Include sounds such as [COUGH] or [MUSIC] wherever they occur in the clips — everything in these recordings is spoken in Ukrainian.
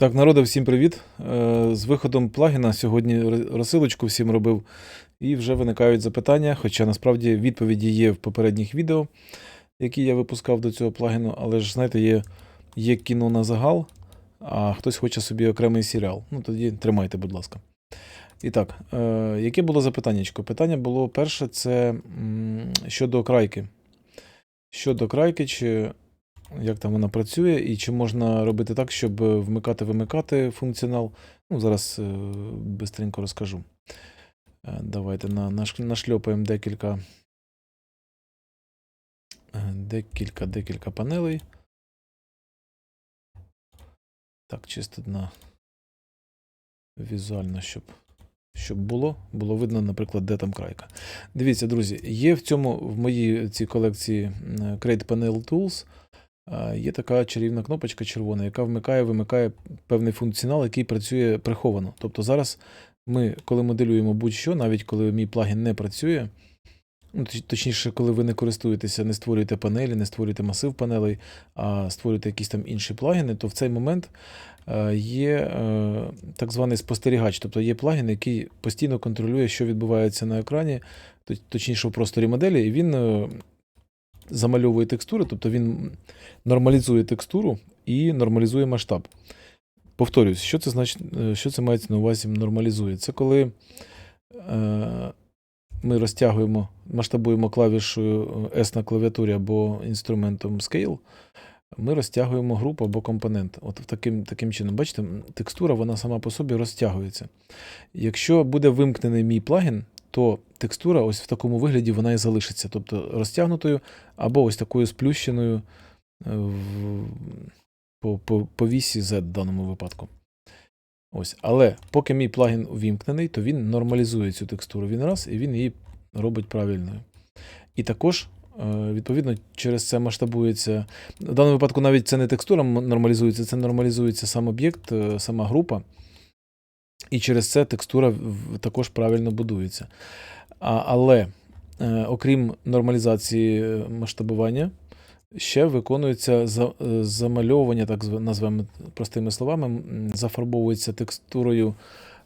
Так, народи, всім привіт. Е, З виходом плагіна сьогодні розсилочку всім робив, і вже виникають запитання, хоча насправді відповіді є в попередніх відео, які я випускав до цього плагіну, але ж, знаєте, є, є кіно на загал, а хтось хоче собі окремий серіал. Ну тоді тримайте, будь ласка. І так, е, яке було запитаннячко? Питання було перше, це щодо крайки. Щодо крайки, чи як там вона працює, і чи можна робити так, щоб вмикати-вимикати функціонал. Ну, зараз е, бистренько розкажу. Е, Давайте на, наш, нашльопаємо декілька, е, декілька, декілька панелей. Так, чисто на візуально, щоб, щоб було. Було видно, наприклад, де там крайка. Дивіться, друзі, є в цьому в моїй цій колекції Create Panel Tools. А, Є така чарівна кнопочка червона, яка вмикає, вимикає певний функціонал, який працює приховано. Тобто зараз ми, коли моделюємо будь-що, навіть коли мій плагін не працює, ну, точніше, коли ви не користуєтеся, не створюєте панелі, не створюєте масив панелей, а створюєте якісь там інші плагіни, то в цей момент е, є е, так званий спостерігач, тобто є плагін, який постійно контролює, що відбувається на екрані, точніше в просторі моделі, і він е, замальовує текстури, тобто він нормалізує текстуру і нормалізує масштаб. Повторюсь, що це значить, е, що це мається на увазі нормалізує? Це коли е, ми розтягуємо, масштабуємо клавішою S на клавіатурі або інструментом Scale, ми розтягуємо групу або компонент. От таким, таким чином, бачите, текстура вона сама по собі розтягується. Якщо буде вимкнений мій плагін, то текстура ось в такому вигляді вона і залишиться, тобто розтягнутою або ось такою сплющеною е, в, по, по, по вісі Z в даному випадку. Ось. Але поки мій плагін увімкнений, то він нормалізує цю текстуру він раз, і він її робить правильною. І також, е, відповідно, через це масштабується. В даному випадку навіть це не текстура нормалізується, це нормалізується сам об'єкт, е, сама група. І через це текстура також правильно будується. А, але е, окрім нормалізації е, масштабування, ще виконується за, е, замальовування, так зв- назвемо простими словами, зафарбовується текстурою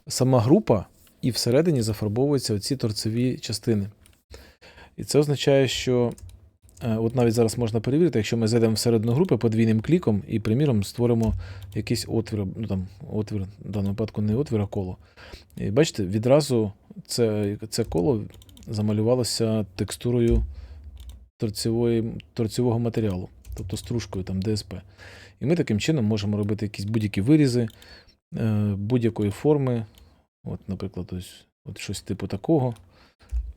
сама група, і всередині зафарбовуються оці торцеві частини. І це означає, що от навіть зараз можна перевірити, якщо ми зайдемо всередину групи подвійним кліком і, приміром, створимо якийсь отвір, ну там отвір, в даному випадку не отвір, а коло. І бачите, відразу це, це коло замалювалося текстурою торцевої, торцевого матеріалу, тобто стружкою там ДСП. І ми таким чином можемо робити якісь будь-які вирізи е, будь-якої форми. От, наприклад, ось, от щось типу такого.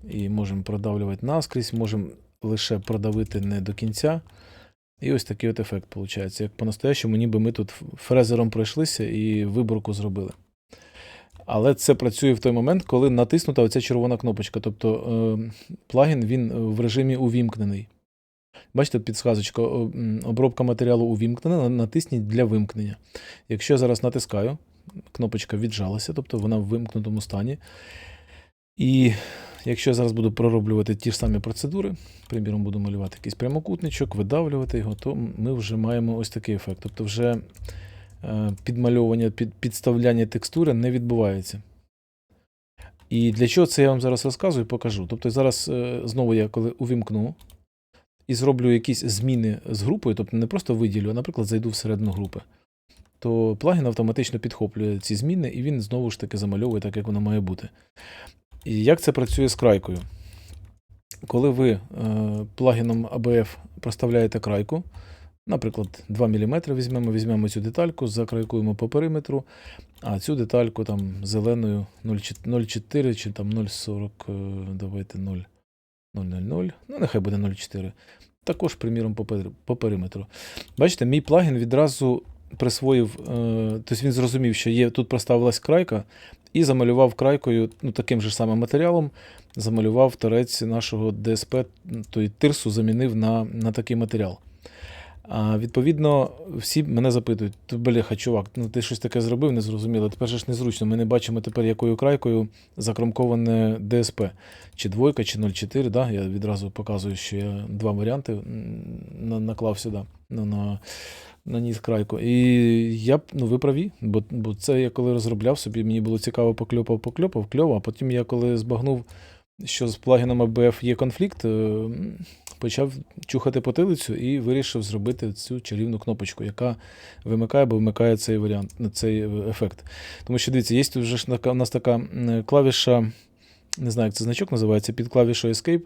І можемо продавлювати наскрізь, можемо лише продавити не до кінця. І ось такий от ефект виходить. Як по-настоящому, ніби ми тут фрезером пройшлися і виборку зробили. Але це працює в той момент, коли натиснута оця червона кнопочка. Тобто е, плагін він в режимі увімкнений. Бачите, підсказочка, обробка матеріалу увімкнена, натисніть для вимкнення. Якщо я зараз натискаю, кнопочка віджалася, тобто вона в вимкнутому стані. І якщо я зараз буду пророблювати ті ж самі процедури, приміром, буду малювати якийсь прямокутничок, видавлювати його, то ми вже маємо ось такий ефект. Тобто вже е, підмальовування, під, підставляння текстури не відбувається. І для чого це я вам зараз розказую, і покажу. Тобто зараз е, знову я коли увімкну і зроблю якісь зміни з групою, тобто не просто виділю, а, наприклад, зайду всередину групи, то плагін автоматично підхоплює ці зміни, і він знову ж таки замальовує так, як воно має бути. І як це працює з крайкою? Коли ви е, плагіном ABF проставляєте крайку, наприклад, 2 мм візьмемо, візьмемо цю детальку, закрайкуємо по периметру, а цю детальку там зеленою 0,4 чи там 0,40, е, давайте 0. 0,00, ну нехай буде 0,4. Також, приміром, по, по периметру. Бачите, мій плагін відразу присвоїв, е, тобто він зрозумів, що є, тут проставилась крайка, і замалював крайкою ну, таким же самим матеріалом, замалював торець нашого ДСП, той тирсу замінив на, на такий матеріал. А, відповідно, всі мене запитують: «Ти, бляха, чувак, ну ти щось таке зробив, не зрозуміло. Тепер ж незручно. Ми не бачимо тепер, якою крайкою закромковане ДСП. Чи двойка, чи 0,4. Да? Я відразу показую, що я два варіанти наклав сюди. Ну, на, наніс крайку. І я ну ви праві, бо, бо це я коли розробляв собі, мені було цікаво, покльопав, покльопав, кльово, а потім я коли збагнув, що з плагіном ABF є конфлікт, е, почав чухати потилицю і вирішив зробити цю чарівну кнопочку, яка вимикає або вмикає цей варіант, цей ефект. Тому що дивіться, є тут вже у нас така клавіша, не знаю, як це значок називається, під клавішою Escape.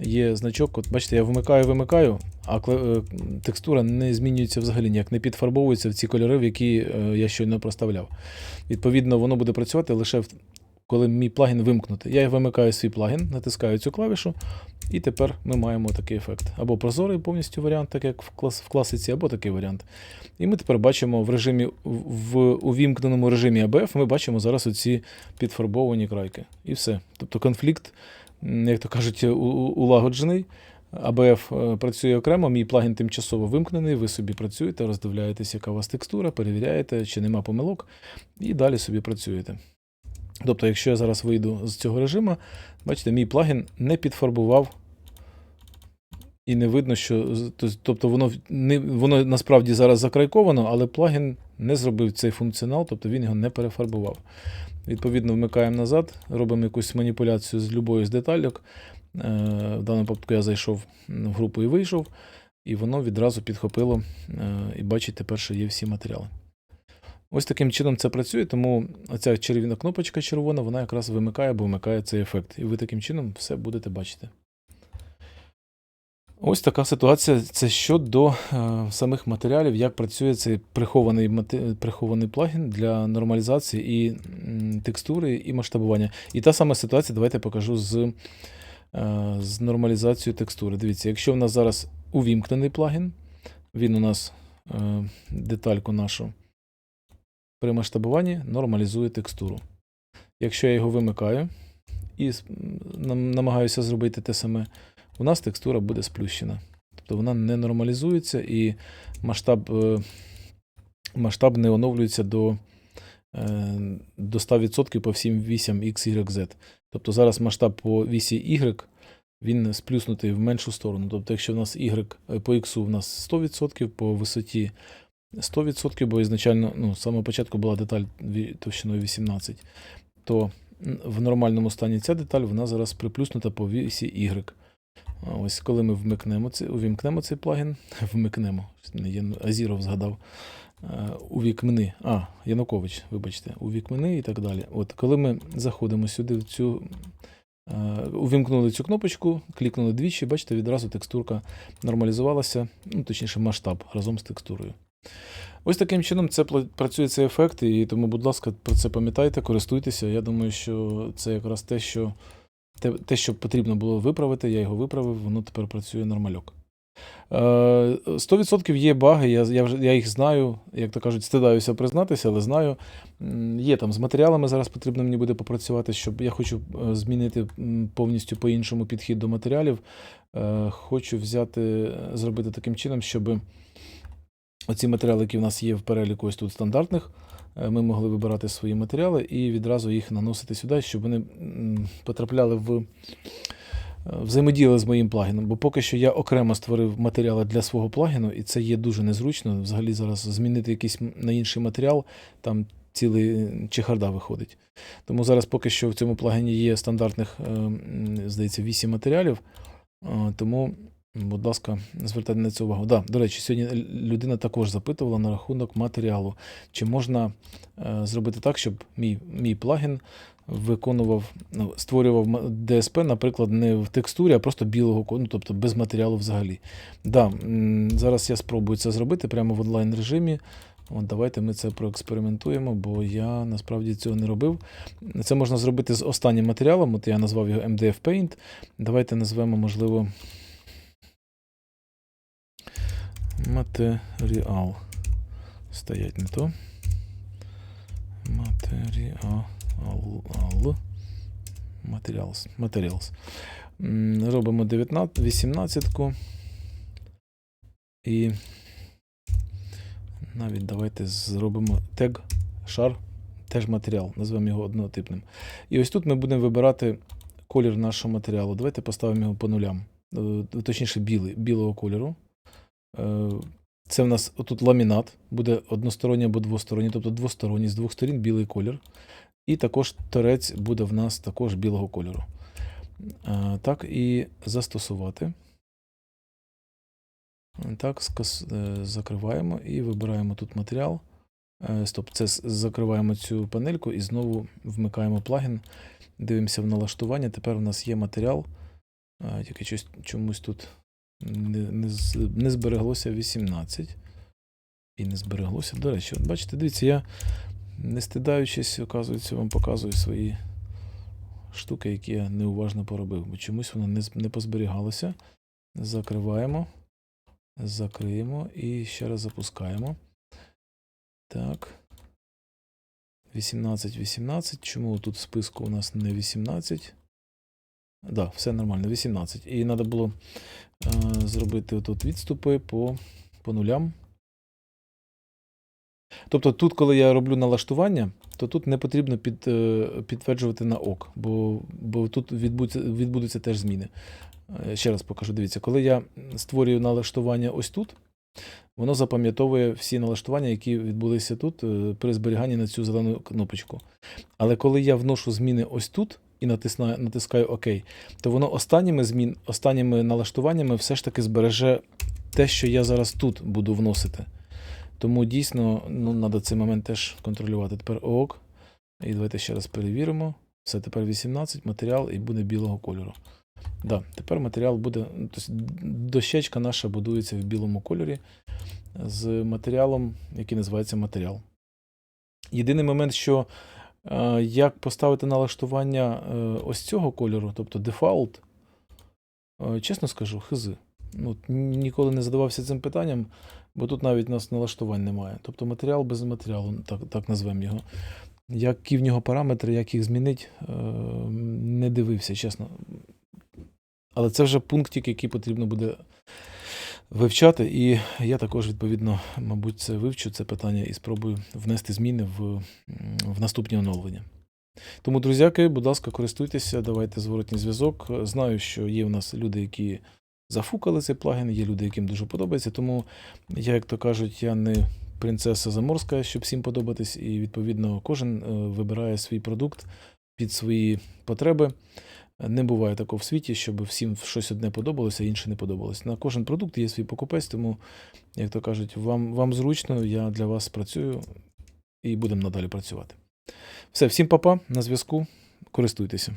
Є значок, от бачите, я вмикаю, вимикаю, а е, текстура не змінюється взагалі ніяк, не підфарбовується в ці кольори, в які е, я щойно проставляв. Відповідно, воно буде працювати лише коли мій плагін вимкнути. Я вимикаю свій плагін, натискаю цю клавішу, і тепер ми маємо такий ефект. Або прозорий повністю варіант, так як в, клас, в класиці, або такий варіант. І ми тепер бачимо в режимі, в увімкненому режимі ABF, ми бачимо зараз оці підфарбовані крайки. І все. Тобто конфлікт, як то кажуть, у- улагоджений. АБФ е, працює окремо, мій плагін тимчасово вимкнений, ви собі працюєте, роздивляєтесь, яка у вас текстура, перевіряєте, чи нема помилок, і далі собі працюєте. Тобто, якщо я зараз вийду з цього режиму, бачите, мій плагін не підфарбував і не видно, що. Тобто воно, не, воно насправді зараз закрайковано, але плагін не зробив цей функціонал, тобто він його не перефарбував. Відповідно, вмикаємо назад, робимо якусь маніпуляцію з любою з детальок. Е, В даному випадку я зайшов в групу і вийшов, і воно відразу підхопило е, і бачить тепер, що є всі матеріали. Ось таким чином це працює, тому оця червіна кнопочка червона, вона якраз вимикає або вмикає цей ефект. І ви таким чином все будете бачити. Ось така ситуація. Це щодо е, самих матеріалів, як працює цей прихований, прихований плагін для нормалізації і текстури, і масштабування. І та сама ситуація, давайте покажу з, е, з нормалізацією текстури. Дивіться, якщо в нас зараз увімкнений плагін, він у нас е, детальку нашу при масштабуванні нормалізує текстуру. Якщо я його вимикаю і намагаюся зробити те саме, у нас текстура буде сплющена. Тобто вона не нормалізується і масштаб, е, масштаб не оновлюється до, е, до 100% по всім вісям X, Y, Z. Тобто зараз масштаб по вісі Y він сплюснутий в меншу сторону. Тобто, якщо в нас Y е, по X в нас 100%, по висоті 100%, бо ізначально, ну, з самого початку була деталь товщиною 18, то в нормальному стані ця деталь вона зараз приплюснута по вісі Y. Ось коли ми вмикнемо цей, увімкнемо цей плагін, [LAUGHS] вмикнемо, не Азіров згадав, увікмни, а, Янукович, вибачте, увікмни і так далі. От коли ми заходимо сюди в цю. Увімкнули цю кнопочку, клікнули двічі, бачите, відразу текстурка нормалізувалася, ну, точніше, масштаб разом з текстурою. Ось таким чином це працює цей ефект, і тому, будь ласка, про це пам'ятайте, користуйтеся. Я думаю, що це якраз те, що те, те, що потрібно було виправити, я його виправив, воно тепер працює нормальок. Е, 100% є баги, я, я, вже, я їх знаю, як то кажуть, стидаюся признатися, але знаю. Є там з матеріалами, зараз потрібно мені буде попрацювати, щоб я хочу е, змінити повністю по-іншому підхід до матеріалів. Е, Хочу взяти, е, зробити таким чином, щоб оці матеріали, які в нас є в переліку ось тут стандартних, е, ми могли вибирати свої матеріали і відразу їх наносити сюди, щоб вони потрапляли в. е, Взаємодіяли з моїм плагіном, бо поки що я окремо створив матеріали для свого плагіну, і це є дуже незручно. Взагалі зараз змінити якийсь на інший матеріал, там цілий е, чехарда виходить. Тому зараз поки що в цьому плагіні є стандартних, здається, 8 матеріалів. Тому, будь ласка, звертайте на це увагу. Да, до речі, сьогодні людина також запитувала на рахунок матеріалу. Чи можна е, зробити так, щоб мій, мій плагін виконував, ну, створював DSP, наприклад, не в текстурі, а просто білого коду, ну, тобто без матеріалу взагалі. Да, зараз я спробую це зробити прямо в онлайн режимі. От давайте ми це проекспериментуємо, бо я насправді цього не робив. Це можна зробити з останнім матеріалом. От я назвав його MDF Paint. Давайте назвемо, можливо, матеріал. Стоять не то. Матеріал. Materials. Materials. Робимо 19, 18. І навіть давайте зробимо тег шар, теж матеріал, назвемо його однотипним. І ось тут ми будемо вибирати колір нашого матеріалу. Давайте поставимо його по нулям. Е, Точніше, білий, білого кольору. Е, Це в нас отут ламінат, буде односторонній або двосторонній, тобто двосторонній, з двох сторін білий колір. І також торець буде в нас також білого кольору. Е, Так, і застосувати. Так, е, закриваємо і вибираємо тут матеріал. Стоп, це закриваємо цю панельку і знову вмикаємо плагін. Дивимося в налаштування. Тепер у нас є матеріал. Тільки чомусь тут не, не, не збереглося 18. І не збереглося. До речі, от бачите, дивіться, я не стидаючись, оказується, вам показую свої штуки, які я неуважно поробив, бо чомусь воно не, не позберігалося. Закриваємо, закриємо і ще раз запускаємо. Так. 18, 18. Чому тут в списку у нас не 18? Да, все нормально, 18. І треба було е, зробити тут відступи по, по нулям. Тобто тут, коли я роблю налаштування, то тут не потрібно під, е, підтверджувати на ок, бо, бо тут відбудуться, відбудуться теж зміни. Е, Ще раз покажу, дивіться, коли я створюю налаштування ось тут, воно запам'ятовує всі налаштування, які відбулися тут е, при зберіганні на цю зелену кнопочку. Але коли я вношу зміни ось тут і натисну, натискаю ОК, то воно останніми змін, останніми налаштуваннями все ж таки збереже те, що я зараз тут буду вносити. Тому дійсно ну, треба цей момент теж контролювати. Тепер ок. І давайте ще раз перевіримо. Все, тепер 18, матеріал і буде білого кольору. Да, тепер матеріал буде. ну, Тобто дощечка наша будується в білому кольорі з матеріалом, який називається матеріал. Єдиний момент, що як поставити налаштування е, ось цього кольору, тобто дефаулт, е, чесно скажу, хизи. Ну, ніколи не задавався цим питанням, бо тут навіть у нас налаштувань немає. Тобто матеріал без матеріалу, так, так назвемо його. Які в нього параметри, як їх змінити, е, не дивився, чесно. Але це вже пунктик, який потрібно буде вивчати. І я також, відповідно, мабуть, це вивчу це питання і спробую внести зміни в, в наступні оновлення. Тому, друзяки, будь ласка, користуйтеся, давайте зворотній зв'язок. Знаю, що є в нас люди, які зафукали цей плагін, є люди, яким дуже подобається. Тому я, як то кажуть, я не принцеса заморська, щоб всім подобатись, і відповідно кожен е, вибирає свій продукт під свої потреби. Не буває такого в світі, щоб всім щось одне подобалося, а інше не подобалося. На кожен продукт є свій покупець, тому, як то кажуть, вам, вам зручно, я для вас працюю і будемо надалі працювати. Все, всім папа, на зв'язку. Користуйтеся.